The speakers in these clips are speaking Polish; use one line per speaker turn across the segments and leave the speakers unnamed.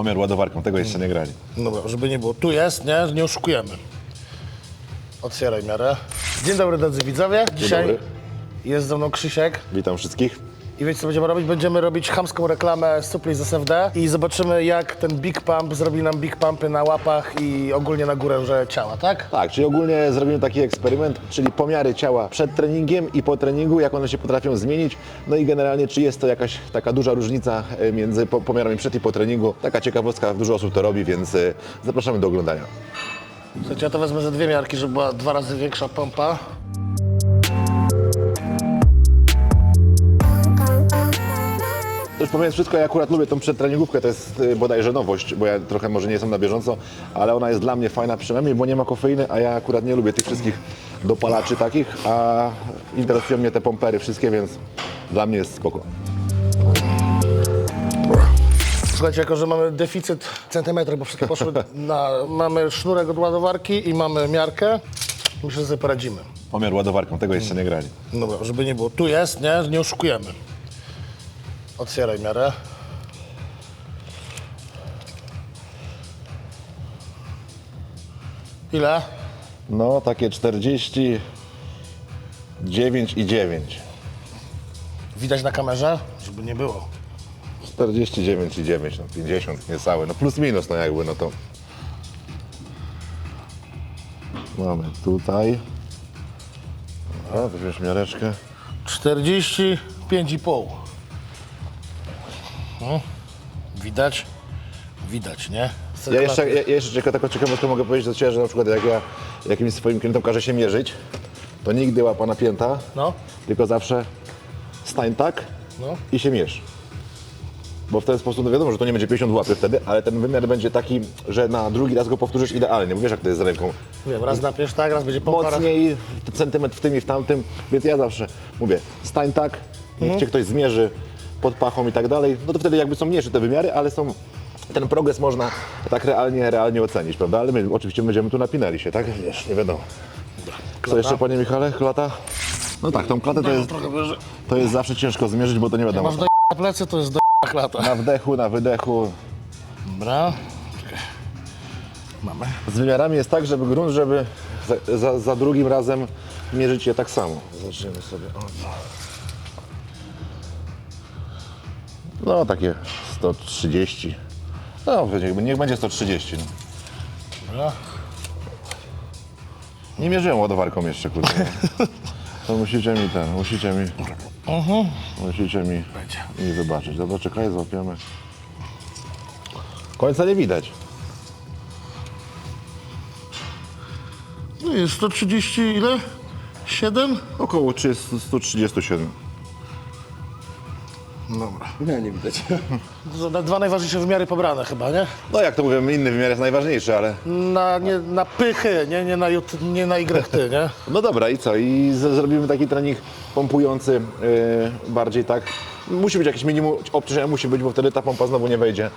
Pomiar ładowarką, tego jeszcze nie grali.
Dobra, żeby nie było. Tu jest, nie? Nie oszukujemy. Otwieraj miarę. Dzień dobry drodzy widzowie. Dzisiaj
dobry.
jest ze mną Krzysiek.
Witam wszystkich.
I wiecie co będziemy robić? Będziemy robić chamską reklamę supli z SFD i zobaczymy jak ten Big Pump zrobi nam Big Pumpy na łapach i ogólnie na górę że ciała, tak?
Tak, czyli ogólnie zrobimy taki eksperyment, czyli pomiary ciała przed treningiem i po treningu, jak one się potrafią zmienić, no i generalnie czy jest to jakaś taka duża różnica e, między po- pomiarami przed i po treningu. Taka ciekawostka, dużo osób to robi, więc e, zapraszamy do oglądania.
Słuchajcie, ja to wezmę ze dwie miarki, żeby była dwa razy większa pompa.
Już pomijając wszystko, ja akurat lubię tą przedtreningówkę, to jest y, bodajże nowość, bo ja trochę może nie jestem na bieżąco, ale ona jest dla mnie fajna przynajmniej, bo nie ma kofeiny, a ja akurat nie lubię tych wszystkich dopalaczy takich, a interesują mnie te pompery wszystkie, więc dla mnie jest spoko.
Słuchajcie, jako że mamy deficyt centymetrów, bo wszystkie poszły na... Mamy sznurek od ładowarki i mamy miarkę, myślę, że sobie poradzimy.
Pomiar ładowarką, tego jeszcze nie grali.
Dobra, żeby nie było. Tu jest, nie? Nie oszukujemy. Otwieraj miarę. Ile?
No, takie 49 i 9.
Widać na kamerze? Żeby nie było.
49 i 9, no 50 niecałe, no plus minus, no jakby, no to... Mamy tutaj. Dobra, weźmiesz miareczkę.
45,5. No. Widać? Widać, nie?
Ja jeszcze, ja, jeszcze cieka- taką ciekawostkę mogę powiedzieć do Ciebie, że na przykład jak ja jakimś swoim klientom każę się mierzyć, to nigdy łapa napięta,
No,
tylko zawsze stań tak
no.
i się mierz. Bo w ten sposób, no wiadomo, że to nie będzie 50 łapy wtedy, ale ten wymiar będzie taki, że na drugi raz go powtórzysz idealnie, bo wiesz jak to jest z ręką.
Wiem, raz napiesz tak, raz będzie pompa. raz-
Mocniej, centymetr w tym i w tamtym, więc ja zawsze mówię, stań tak, niech Cię ktoś zmierzy pod pachą i tak dalej, no to wtedy jakby są mniejsze te wymiary, ale są, ten progres można tak realnie, realnie ocenić, prawda? Ale my oczywiście będziemy tu napinali się, tak? Wiesz, nie wiadomo. Co jeszcze, Panie Michale, klata? No tak, tą klatę to jest,
Trochę wyżej.
to jest zawsze ciężko zmierzyć, bo to nie wiadomo.
Masz do na plecy, to jest do klata.
Na wdechu, na wydechu.
Dobra. Mamy.
Z wymiarami jest tak, żeby grunt, żeby za, za, za drugim razem mierzyć je tak samo.
Zaczniemy sobie. O,
No takie 130. No niech, niech będzie 130. No.
Dobra.
Nie mierzyłem ładowarką jeszcze, kurde. To musicie mi ten, musicie mi, musicie mi,
Będzie.
mi wybaczyć. Dobra, czekaj, złapiemy. Końca nie widać.
No jest 130 ile? 7?
Około 300, 137.
Dobra.
Nie, nie widać.
Dwa najważniejsze wymiary pobrane chyba, nie?
No jak to mówimy, inny wymiar jest najważniejszy, ale...
Na, nie, na pychy, nie, nie na, jut, nie na YT, nie?
No dobra, i co? I z, zrobimy taki trening pompujący yy, bardziej tak. Musi być jakieś minimum obciążenia, musi być, bo wtedy ta pompa znowu nie wejdzie,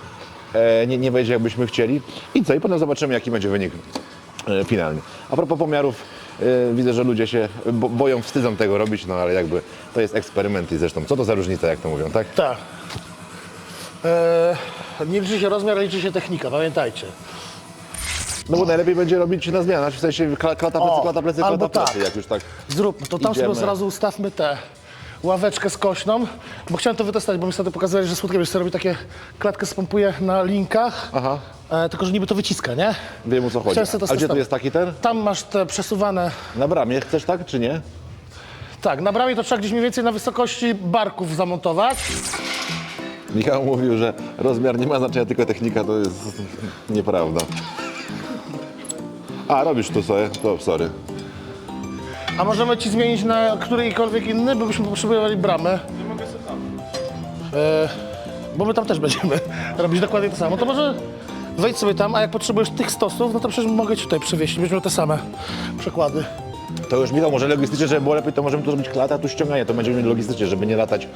e, nie, nie wejdzie jakbyśmy chcieli. I co? I potem zobaczymy, jaki będzie wynik e, finalny. A propos pomiarów, widzę, że ludzie się bo, boją, wstydzą tego robić, no ale jakby to jest eksperyment i zresztą, co to za różnica, jak to mówią, tak?
Tak. Eee, nie liczy się rozmiar, liczy się technika, pamiętajcie.
No bo najlepiej będzie robić na zmianę, w sensie kla- klata plecy,
O,
klata plecy, klata plecy,
tak.
jak już tak.
Zróbmy to. Tam
Idziemy.
sobie zrazu ustawmy tę ławeczkę skośną, bo chciałem to wytestować, bo mi wtedy pokazali, że słodkie sobie robi takie, klatkę spompuje na linkach,
Aha.
e, tylko że niby to wyciska, nie?
Wiem o co chodzi.
Chciałem sobie to
A gdzie tu
testować.
jest taki ten?
Tam masz te przesuwane,
Na bramie, chcesz tak czy nie?
tak, na bramie to trzeba gdzieś mniej więcej na wysokości barków zamontować.
Michał mówił, że rozmiar nie ma znaczenia, tylko technika to jest nieprawda. A, robisz tu sobie? To sorry.
A możemy ci zmienić na którykolwiek inny, bo byśmy potrzebowali bramy. Nie mogę sobie tam. E, bo my tam też będziemy robić dokładnie to samo. To może wejdź sobie tam, a jak potrzebujesz tych stosów, no to przecież mogę ci tutaj przywieźć. Będziemy te same przekłady.
To już Michał, może logistycznie, żeby było lepiej, to możemy tu zrobić klatę, a tu ściąganie, to będziemy mieli logistycznie, żeby nie latać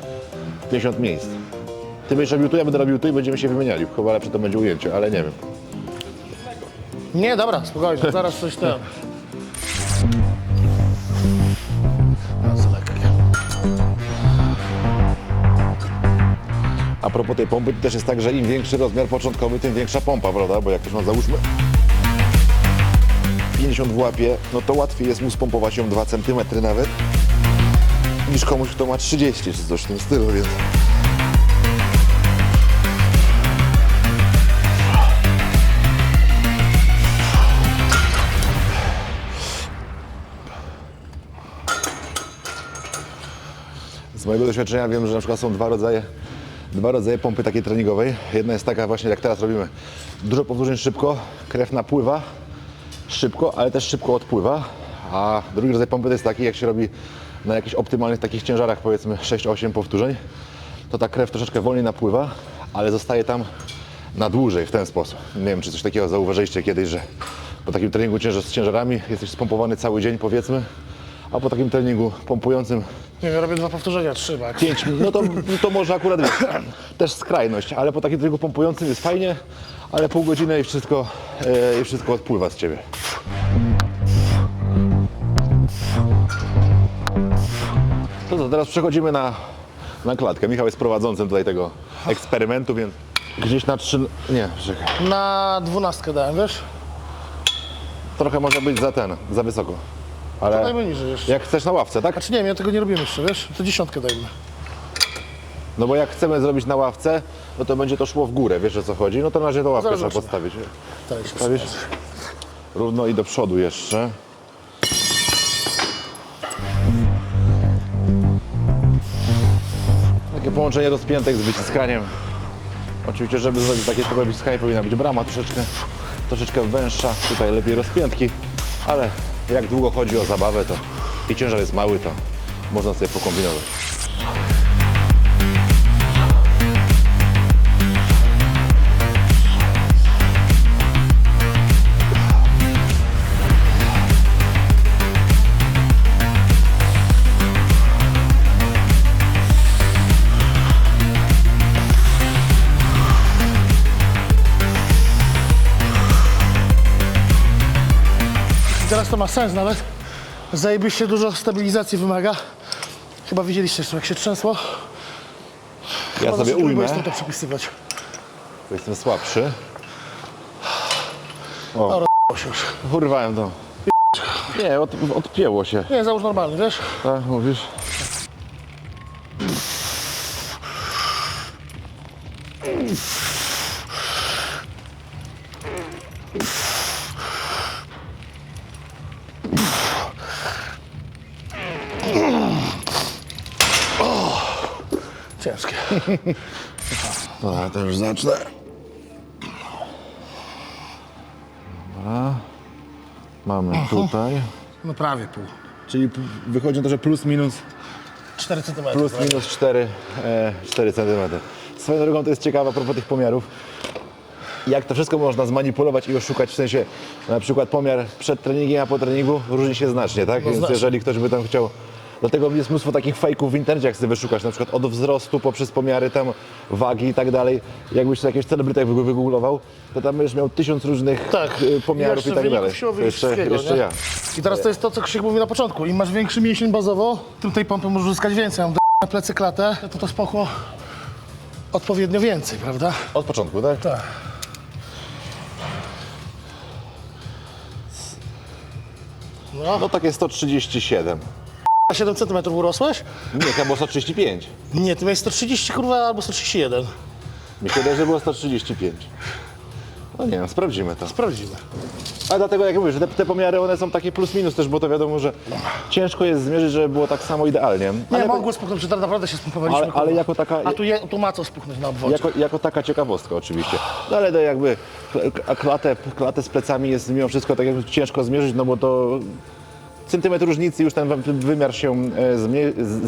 w 50 miejsc. Ty będziesz robił tu, ja będę robił tu i będziemy się wymieniali. Chyba lepsze to będzie ujęcie, ale nie wiem.
Nie, dobra, spokojnie, zaraz coś tam.
A propos tej pompy, to też jest tak, że im większy rozmiar początkowy, tym większa pompa, prawda? Bo jak ktoś ma załóżmy 50 w łapie, no to łatwiej jest mu spompować ją 2 cm nawet, niż komuś, kto ma 30 czy coś w tym stylu, więc... Z mojego doświadczenia wiem, że na przykład są dwa rodzaje, dwa rodzaje pompy takiej treningowej. Jedna jest taka właśnie, jak teraz robimy, dużo powtórzeń szybko, krew napływa szybko, ale też szybko odpływa. A drugi rodzaj pompy to jest taki, jak się robi na jakichś optymalnych takich ciężarach, powiedzmy 6-8 powtórzeń, to ta krew troszeczkę wolniej napływa, ale zostaje tam na dłużej w ten sposób. Nie wiem, czy coś takiego zauważyliście kiedyś, że po takim treningu z ciężarami jesteś spompowany cały dzień, powiedzmy, a po takim treningu pompującym
Nie wiem, robię dwa powtórzenia, trzy max.
5 minut, no to, to może akurat wiesz, też skrajność, ale po takim treningu pompującym jest fajnie, ale pół godziny i wszystko, e, i wszystko odpływa z ciebie. To co, teraz przechodzimy na, na klatkę. Michał jest prowadzącym tutaj tego eksperymentu, więc gdzieś na trzy... Nie, czekaj.
Na dwunastkę dałem, wiesz?
Trochę może być za ten, za wysoko. Ale
Dajmy niżej jeszcze.
jak chcesz na ławce, tak?
Znaczy nie wiem, ja tego nie robimy jeszcze, wiesz? To dziesiątkę dajmy.
No bo jak chcemy zrobić na ławce, no to będzie to szło w górę, wiesz o co chodzi? No to na razie to ławkę
Zaraz
trzeba.
Daj się
Stawisz? Równo i do przodu jeszcze. Takie połączenie rozpiętek z wyciskaniem. Oczywiście, żeby zrobić takie typowe wyciskanie powinna być brama troszeczkę, troszeczkę węższa, tutaj lepiej rozpiętki, ale jak długo chodzi o zabawę, to i ciężar jest mały, to można sobie pokombinować.
Teraz to ma sens nawet. Zajebiście dużo stabilizacji wymaga. Chyba widzieliście jak się trzęsło.
Ja
Chyba
sobie
dosyć grubo
ujmę,
jest to przepisywać.
bo jestem słabszy.
O, się już.
Urwałem to. Nie, od, odpięło się.
Nie, załóż normalny, wiesz?
Tak, mówisz? To już zacznę. Dobra. Mamy tutaj.
No prawie pół.
Czyli p- wychodzi na to, że plus minus,
4 cm.
plus minus 4, e, 4 cm. Swoją drogą to jest ciekawe a propos tych pomiarów. Jak to wszystko można zmanipulować i oszukać, w sensie na przykład pomiar przed treningiem, a po treningu różni się znacznie, tak? Więc
znacznie.
jeżeli ktoś by tam chciał Dlatego jest mnóstwo takich fejków w internecie, jak sobie wyszukasz, na przykład od wzrostu poprzez pomiary tam wagi i tak dalej. Jakbyś jakiegoś celebrytę wygu- wygooglował, to tam będziesz miał tysiąc różnych
Tak,
y, pomiarów
jeszcze
i tak dalej. To
i
jeszcze, jeszcze
nie?
ja.
I teraz to jest to, co Krzysiek mówi na początku. Im masz większy mięsień bazowo, tym tej pompy możesz uzyskać więcej. Mam na plecy klatę, to to spoko odpowiednio więcej, prawda?
Od początku, tak?
Tak. No,
No takie 137.
na 7 cm urosłeś?
Nie, chyba było 135.
Nie, ty miałeś 130 kurwa albo 131.
Mi się wydaje, że było 135. No nie wiem, sprawdzimy to.
Sprawdzimy.
A dlatego jak mówię, że te, te pomiary one są takie plus minus też, bo to wiadomo, że ciężko jest zmierzyć, żeby było tak samo idealnie.
Nie,
Ale,
mogło spuchnąć, że tak naprawdę się spompowaliśmy.
ale, ale
kurwa.
jako taka...
A tu, je, tu ma co spuchnąć na obwodzie.
Jako, jako taka ciekawostka oczywiście. No ale to jakby kl- klatę, klatę z plecami jest mimo wszystko tak jakby ciężko zmierzyć, no bo to centymetr różnicy już ten wy- wymiar się e,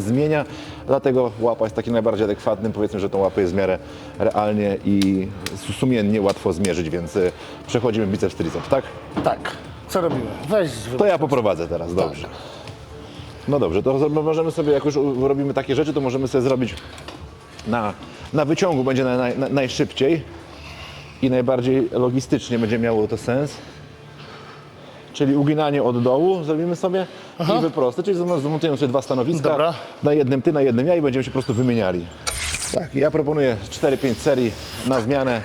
zmienia, dlatego łapa jest taki najbardziej adekwatny. Powiedzmy, że tą łapę jest w miarę realnie i su- sumiennie łatwo zmierzyć, więc e, przechodzimy biceps triceps, tak?
Tak. Co robimy? Weź
To ja poprowadzę teraz, dobrze. No dobrze, to możemy sobie, jak już robimy takie rzeczy, to możemy sobie zrobić na, na wyciągu, będzie na, na, najszybciej i najbardziej logistycznie będzie miało to sens. Czyli uginanie od dołu zrobimy sobie i wyprosty, czyli zam- zamontujemy sobie dwa stanowiska.
Dobra.
Na jednym ty, na jednym ja i będziemy się po prostu wymieniali. Tak, ja proponuję 4-5 serii na zmianę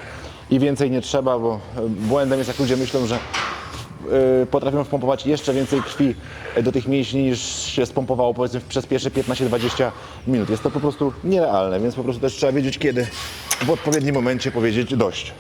i więcej nie trzeba, bo e, błędem jest jak ludzie myślą, że e, potrafią wpompować jeszcze więcej krwi do tych mięśni niż się spompowało powiedzmy przez pierwsze 15-20 minut. Jest to po prostu nierealne, więc po prostu też trzeba wiedzieć kiedy w odpowiednim momencie powiedzieć dość.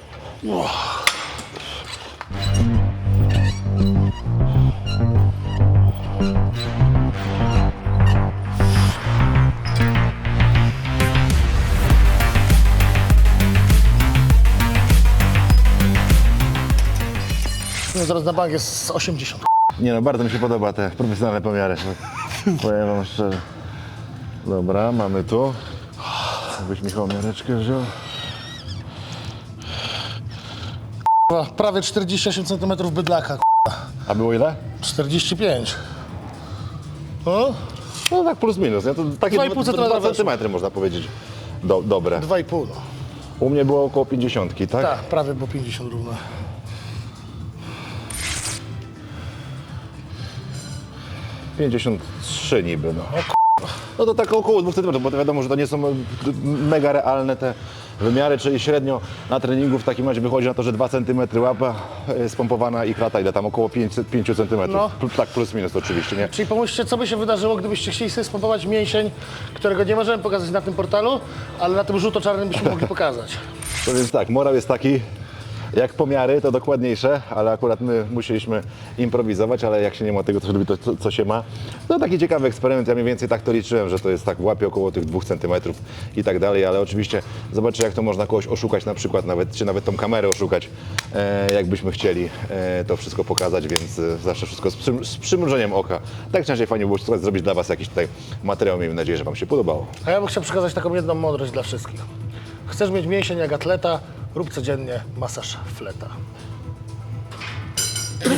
Zaraz na bank jest z 80.
Nie no, bardzo mi się podoba te profesjonalne pomiary. Powiem wam szczerze. Dobra, mamy tu. Jakbyś Michał miareczkę wziął.
Kurwa, Prawie 48 cm bydlaka.
A było ile?
45. O?
No tak plus minus. Ja to takie
Dwa i pół
2
centymetra weszło.
centymetry można powiedzieć. Do, dobre.
2,5 no.
U mnie było około 50, tak?
Tak, prawie było 50 równo.
53 niby, no. No to tak około 2 cm, bo to wiadomo, że to nie są mega realne te wymiary, czyli średnio na treningu w takim razie wychodzi na to, że 2 cm łapa spompowana i krata ile tam około 5, 5 cm.
No.
Tak plus minus oczywiście, nie?
Czyli pomyślcie, co by się wydarzyło, gdybyście chcieli sobie spompować mięsień, którego nie możemy pokazać na tym portalu, ale na tym żółto-czarnym byśmy mogli pokazać.
To więc tak, morał jest taki, jak pomiary to dokładniejsze, ale akurat my musieliśmy improwizować, ale jak się nie ma tego, się robi to, co, co się ma. No taki ciekawy eksperyment, ja mniej więcej tak to liczyłem, że to jest tak w łapie około tych dwóch centymetrów i tak dalej, ale oczywiście zobaczcie jak to można kogoś oszukać na przykład, nawet, czy nawet tą kamerę oszukać, e, jakbyśmy chcieli e, to wszystko pokazać, więc e, zawsze wszystko z, przym, z przymrużeniem oka. Tak najczęściej fajnie było słuchaj, zrobić dla Was jakiś tutaj materiał, miejmy nadzieję, że Wam się podobało.
A ja bym chciał przekazać taką jedną mądrość dla wszystkich. Chcesz mieć mięsień jak atleta, rób codziennie masaż fleta.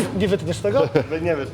Nie wytniesz tego?
Nie wiem.